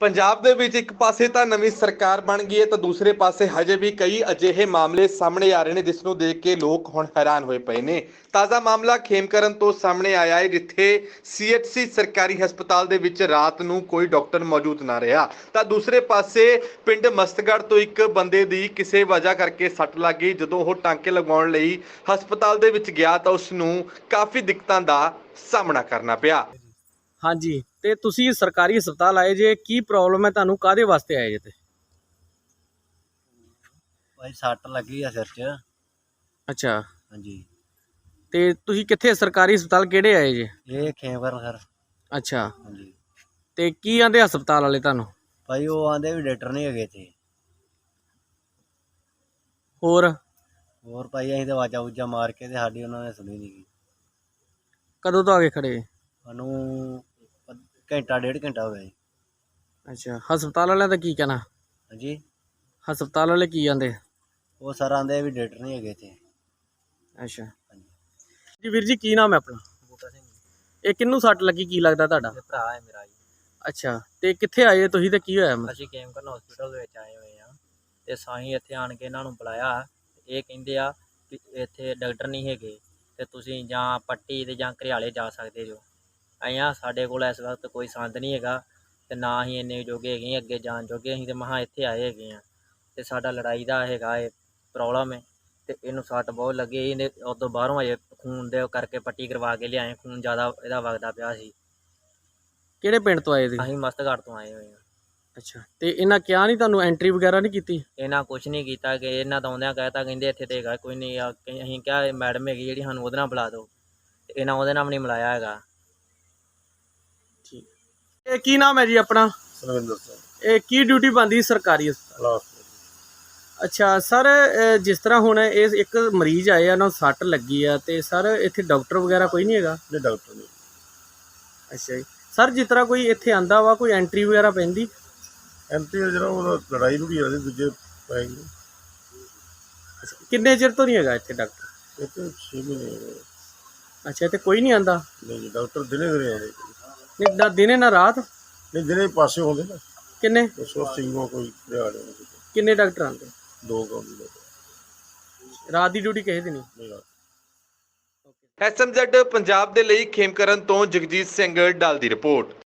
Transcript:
ਪੰਜਾਬ ਦੇ ਵਿੱਚ ਇੱਕ ਪਾਸੇ ਤਾਂ ਨਵੀਂ ਸਰਕਾਰ ਬਣ ਗਈ ਹੈ ਤਾਂ ਦੂਸਰੇ ਪਾਸੇ ਹਜੇ ਵੀ ਕਈ ਅਜਿਹੇ ਮਾਮਲੇ ਸਾਹਮਣੇ ਆ ਰਹੇ ਨੇ ਜਿਸ ਨੂੰ ਦੇਖ ਕੇ ਲੋਕ ਹੁਣ ਹੈਰਾਨ ਹੋਏ ਪਏ ਨੇ। ਤਾਜ਼ਾ ਮਾਮਲਾ ਖੇਮਕਰਨ ਤੋਂ ਸਾਹਮਣੇ ਆਇਆ ਹੈ ਜਿੱਥੇ ਸੀਐਚਸੀ ਸਰਕਾਰੀ ਹਸਪਤਾਲ ਦੇ ਵਿੱਚ ਰਾਤ ਨੂੰ ਕੋਈ ਡਾਕਟਰ ਮੌਜੂਦ ਨਾ ਰਿਹਾ। ਤਾਂ ਦੂਸਰੇ ਪਾਸੇ ਪਿੰਡ ਮਸਤਗੜ੍ਹ ਤੋਂ ਇੱਕ ਬੰਦੇ ਦੀ ਕਿਸੇ ਵਜ੍ਹਾ ਕਰਕੇ ਸੱਟ ਲੱਗ ਗਈ। ਜਦੋਂ ਉਹ ਟਾਂਕੇ ਲਗਾਉਣ ਲਈ ਹਸਪਤਾਲ ਦੇ ਵਿੱਚ ਗਿਆ ਤਾਂ ਉਸ ਨੂੰ ਕਾਫੀ ਦਿੱਕਤਾਂ ਦਾ ਸਾਹਮਣਾ ਕਰਨਾ ਪਿਆ। ਹਾਂਜੀ ਤੇ ਤੁਸੀਂ ਸਰਕਾਰੀ ਹਸਪਤਾਲ ਆਏ ਜੇ ਕੀ ਪ੍ਰੋਬਲਮ ਹੈ ਤੁਹਾਨੂੰ ਕਾਦੇ ਵਾਸਤੇ ਆਏ ਜੇ ਤੇ? ਭਾਈ ਸੱਟ ਲੱਗੀ ਆ ਸਿਰ 'ਚ। ਅੱਛਾ। ਹਾਂਜੀ। ਤੇ ਤੁਸੀਂ ਕਿੱਥੇ ਸਰਕਾਰੀ ਹਸਪਤਾਲ ਕਿਹੜੇ ਆਏ ਜੇ? ਇਹ ਖੇਮਕਰਨ ਸਰ ਅੱਛਾ। ਹਾਂਜੀ। ਤੇ ਕੀ ਆਂਦੇ ਹਸਪਤਾਲ ਵਾਲੇ ਤੁਹਾਨੂੰ? ਭਾਈ ਉਹ ਆਂਦੇ ਵੀ ਡਾਕਟਰ ਨਹੀਂ ਹੈਗੇ ਤੇ ਹੋਰ? ਹੋਰ ਭਾਈ ਅਸੀਂ ਤੇ ਆਵਾਜ਼ਾਂ ਉੱਜਾ ਮਾਰ ਕੇ ਤੇ ਸਾਡੀ ਉਹਨਾਂ ਨੇ ਸੁਣੀ ਨਹੀਂ ਕਦੋਂ ਤੋਂ ਆ ਕੇ ਖੜੇ? ਸਾਨੂੰ ਘੰਟਾ ਡੇਢ ਘੰਟਾ ਹੋ ਗਿਆ ਜੀ। ਅੱਛਾ ਹਸਪਤਾਲ ਵਾਲਿਆਂ ਦਾ ਕੀ ਕਹਿਣਾ? ਹਾਂਜੀ। ਹਸਪਤਾਲ ਵਾਲੇ ਕੀ ਆਂਦੇ? ਉਹ ਸਰ ਆਂਦੇ ਵੀ ਡਾਕਟਰ ਨਹੀਂ ਹੈਗੇ ਤੇ ਅੱਛਾ। ਹਾਂਜੀ। ਜੀ ਵੀਰ ਜੀ ਕੀ ਨਾਮ ਹੈ ਆਪਣਾ? ਬੂਟਾ ਸਿੰਘ ਇਹ ਕਿੰਨੂੰ ਸੱਟ ਲੱਗੀ? ਕੀ ਲੱਗਦਾ ਤੁਹਾਡਾ? ਇਹ ਭਰਾ ਹੈ ਮੇਰਾ ਜੀ। ਅੱਛਾ ਤੇ ਕਿੱਥੇ ਆਏ ਤੁਸੀਂ ਤੇ ਕੀ ਹੋਇਆ? ਅਸੀਂ ਕੇਮਕਰਨ ਹਸਪੀਟਲ ਦੇ ਵਿੱਚ ਆਏ ਹੋਏ ਆ ਤੇ ਸਾਹੀਂ ਇੱਥੇ ਆਣ ਕੇ ਇਹਨਾਂ ਨੂੰ ਬੁਲਾਇਆ। ਇਹ ਕਹਿੰਦੇ ਆ ਕਿ ਇੱਥੇ ਡਾਕਟਰ ਨਹੀਂ ਹੈਗੇ। ਤੇ ਤੁਸੀਂ ਜਾਂ ਪੱਟੀ ਤੇ ਜਾਂ ਘਰਿਆਲੇ ਜਾ ਸਕਦੇ ਜੋ। ਆਇਆ ਸਾਡੇ ਕੋਲ ਇਸ ਵਕਤ ਕੋਈ ਸੰਦ ਨਹੀਂ ਹੈਗਾ ਤੇ ਨਾ ਹੀ ਇੰਨੇ ਜੋਗੇ ਹੈਗੇ ਅੱਗੇ ਜਾਣ ਜੋਗੇ ਅਸੀਂ ਤੇ ਮਹਾ ਇੱਥੇ ਆਏ ਹੈਗੇ ਆ। ਤੇ ਸਾਡਾ ਲੜਾਈ ਦਾ ਹੈਗਾ ਇਹ ਪ੍ਰੋਬਲਮ ਹੈ ਤੇ ਇਹਨੂੰ ਸੱਟ ਬਹੁਤ ਲੱਗੀ ਇਹਨੇ ਉਦੋਂ ਬਾਹਰੋਂ ਆਏ ਖੂਨ ਦੇ ਕਰਕੇ ਪੱਟੀ ਕਰਵਾ ਕੇ ਲਿਆਏ ਖੂਨ ਜ਼ਿਆਦਾ ਇਹਦਾ ਵਗਦਾ ਪਿਆ ਸੀ। ਕਿਹੜੇ ਪਿੰਡ ਤੋਂ ਆਏ ਤੁਸੀਂ? ਅਸੀਂ ਮਸਤਗੜ੍ਹ ਤੋਂ ਆਏ ਹੋਏ ਆ। ਅੱਛਾ ਤੇ ਇਹਨਾਂ ਕਿਹਾ ਨਹੀਂ ਤੁਹਾਨੂੰ ਐਂਟਰੀ ਵਗੈਰਾ ਨਹੀਂ ਕੀਤੀ? ਇਹਨਾਂ ਕੁਛ ਨਹੀਂ ਕੀਤਾ ਕਿ ਇਹਨਾਂ ਤਾਂ ਆਉਂਦਿਆਂ ਕਹਿਤਾ ਕਹਿੰਦੇ ਇੱਥੇ ਤੇ ਹੈਗਾ ਕੋਈ ਨਹੀਂ ਆ ਕਿ ਅਸੀਂ ਕਿਹਾ ਇਹ ਮੈਡਮ ਹੈਗੀ ਜਿਹੜੀ ਸਾਨੂੰ ਉਹਦੇ ਨਾਲ ਬੁਲਾ ਦਿਓ। ਤੇ ਇਹਨਾਂ ਉਹਦੇ ਨਾਲ ਵੀ ਨਹੀਂ ਮਿਲਾਇਆ ਹੈਗਾ। ਠੀਕ। ਇਹ ਕੀ ਨਾਮ ਹੈ ਜੀ ਆਪਣਾ? ਸਰਵਿੰਦਰ ਸਿੰਘ। ਇਹ ਕੀ ਡਿਊਟੀ ਬੰਦੀ ਸਰਕਾਰੀ ਹਸਪਤਾਲ? ਲਾਸਟ ਅੱਛਾ ਸਰ ਅਹ ਜਿਸ ਤਰ੍ਹਾਂ ਹੁਣ ਇਸ ਇੱਕ ਮਰੀਜ਼ ਆਏ ਆ ਉਹਨਾਂ ਨੂੰ ਸੱਟ ਲੱਗੀ ਆ ਤੇ ਸਰ ਇੱਥੇ ਡਾਕਟਰ ਵਗੈਰਾ ਕੋਈ ਨਹੀਂ ਹੈਗਾ? ਦੇ ਡਾਕਟਰ ਨੇ ਅੱਛਾ ਜੀ। ਸਰ ਜਿਸ ਤਰ੍ਹਾਂ ਕੋਈ ਇੱਥੇ ਆਂਦਾ ਵਾ ਕੋਈ ਐਂਟਰੀ ਵਗੈਰਾ ਪੈਂਦੀ? ਐਂਟੀ ਜਿਹੜਾ ਉਹਦਾ ਲੜਾਈ ਲੜੀ ਆ ਦੂਜੇ ਪੈਂਗੇ ਕਿੰਨੇ ਚਿਰ ਤੋਂ ਨਹੀਂ ਹੈਗਾ ਇੱਥੇ ਡਾਕਟਰ? ਇਹ ਤੇ 6 ਮਹੀਨੇ ਹੋ ਗਏ। ਅੱਛਾ ਇੱਥੇ ਕੋਈ ਨਹੀਂ ਆਂਦਾ? ਨਹੀਂ ਜੀ, ਡਾਕਟਰ ਦਿਨੇ ਦਿਨੇ ਆਉਂਦੇ ਨਹੀਂ ਨਾ ਦਿਨੇ ਨਾ ਰਾਤ? ਨਹੀਂ ਦਿਨੇ ਪਾਸੇ ਹੁੰਦੇ ਨਾ। ਕਿੰਨੇ? ਕੋਈ ਸੋ ਸਿੰਘੋਂ ਕੋਈ ਰਿਆੜੇ ਕਿੰਨੇ ਡਾਕਟਰ ਆਂਦੇ ਦੋ ਕੰਮ ਦੇ ਰਾਤ ਦੀ ਡਿਊਟੀ ਕਿਸੇ ਦੀ ਨਹੀਂ? ਨਹੀਂ ਰਾਤ ਐਸਐਮਜ਼ੈਡ ਪੰਜਾਬ ਦੇ ਲਈ ਖੇਮਕਰਨ ਤੋਂ ਜਗਜੀਤ ਸਿੰਘ ਡਾਲ ਦੀ ਰਿਪੋਰਟ।